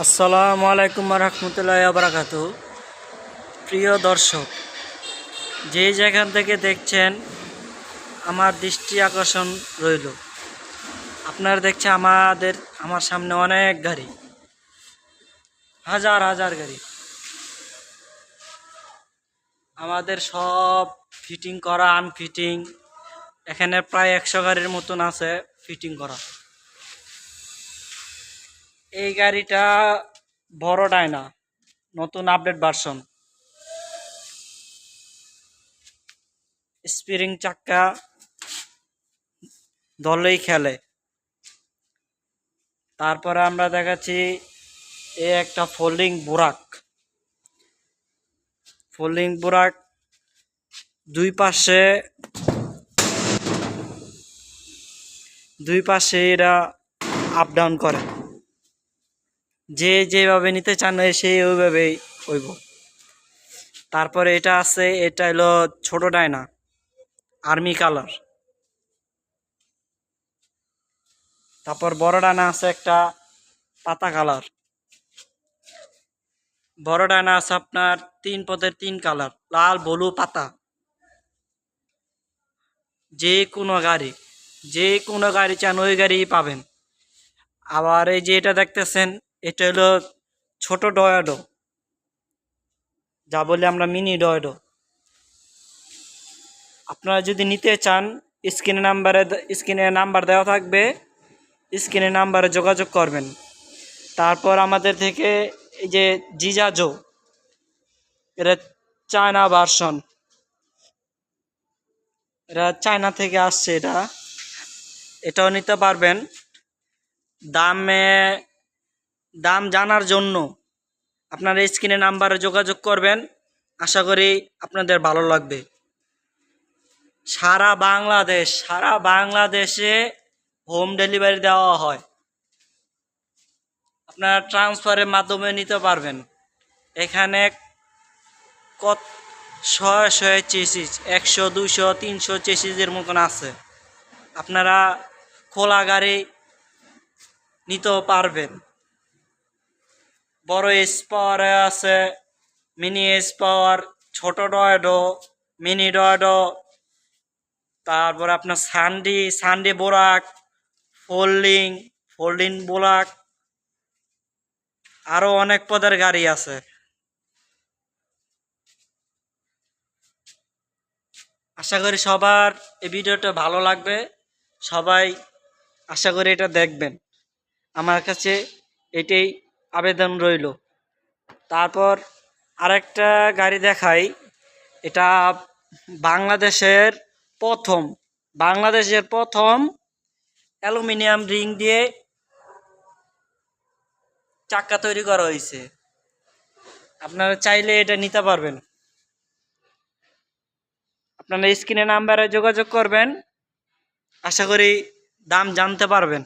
আসসালামু আলাইকুম রহমতুল্লাহ বারাকাতু প্রিয় দর্শক, যে যেখান থেকে দেখছেন, আমার দৃষ্টি আকর্ষণ রইল। আপনারা দেখছে আমাদের, আমার সামনে অনেক গাড়ি, হাজার হাজার গাড়ি। আমাদের সব ফিটিং করা আনফিটিং এখানে প্রায় একশো গাড়ির মতন আছে ফিটিং করা। এই গাড়িটা বড় ডায়না, নতুন আপডেট ভার্সন স্প্রিং চাক্কা দলেই খেলে। তারপরে আমরা দেখাচ্ছি, এ একটা ফোল্ডিং বুরাক। ফোল্ডিং বুরাক দুই পাশে দুই পাশে এরা আপ ডাউন করে। যে যেভাবে নিতে চান সে ওইভাবেই হইব। তারপরে এটা আছে, এটা হলো ছোট ডায়না, আর্মি কালার। তারপর বড় ডানা আছে একটা পাতা কালার। বড় ডানা আছে আপনার তিন পদের তিন কালার, লাল বলু পাতা। যে কোনো গাড়ি, যে কোনো গাড়ি চান, ওই গাড়ি পাবেন। আবার এই যে এটা দেখতেছেন এটা হলো ছোট ডয়াডো। যা বলে আমরা মিনি ডয়াডো। আপনারা যদি নিতে চান, স্ক্রিনে নাম্বারে স্ক্রিনে নাম্বার দেওয়া থাকবে। স্ক্রিনে নাম্বারে যোগাযোগ করবেন। তারপর আমাদের থেকে এই যে জিজাজো এটা চায়না ভার্সন এটা চায়না থেকে আসছে এটা। এটাও নিতে পারবেন। দামে দাম জানার জন্য আপনারা স্ক্রিনে নাম্বারে যোগাযোগ করবেন। আশা করি আপনাদের ভালো লাগবে। সারা বাংলাদেশ, সারা বাংলাদেশে হোম ডেলিভারি দেওয়া হয়। আপনারা ট্রান্সফারের মাধ্যমে নিতে পারবেন। এখানে কত শয়ে শয়ে চেসিস, একশো, দুশো, তিনশো চেসিসের মতন আছে। আপনারা খোলা গাড়ি নিতেও পারবেন। বড় এস পাওয়ারে আছে, মিনি এস পাওয়ার ছোট ডয়েডো, মিনি ডয়েডো, তারপর আপনার সানডি সানডি বোরাক, ফোল্ডিং ফোল্ডিং বোরাক আরও অনেক পদের গাড়ি আছে। আশা করি সবার এই ভিডিওটা ভালো লাগবে। সবাই আশা করি এটা দেখবেন। আমার কাছে এটাই আবেদন রইল। তারপর আরেকটা গাড়ি দেখাই। এটা বাংলাদেশের প্রথম বাংলাদেশের প্রথম অ্যালুমিনিয়াম রিং দিয়ে চাক্কা তৈরি করা হয়েছে। আপনারা চাইলে এটা নিতে পারবেন। আপনারা স্ক্রিনে নাম্বারে যোগাযোগ করবেন। আশা করি দাম জানতে পারবেন।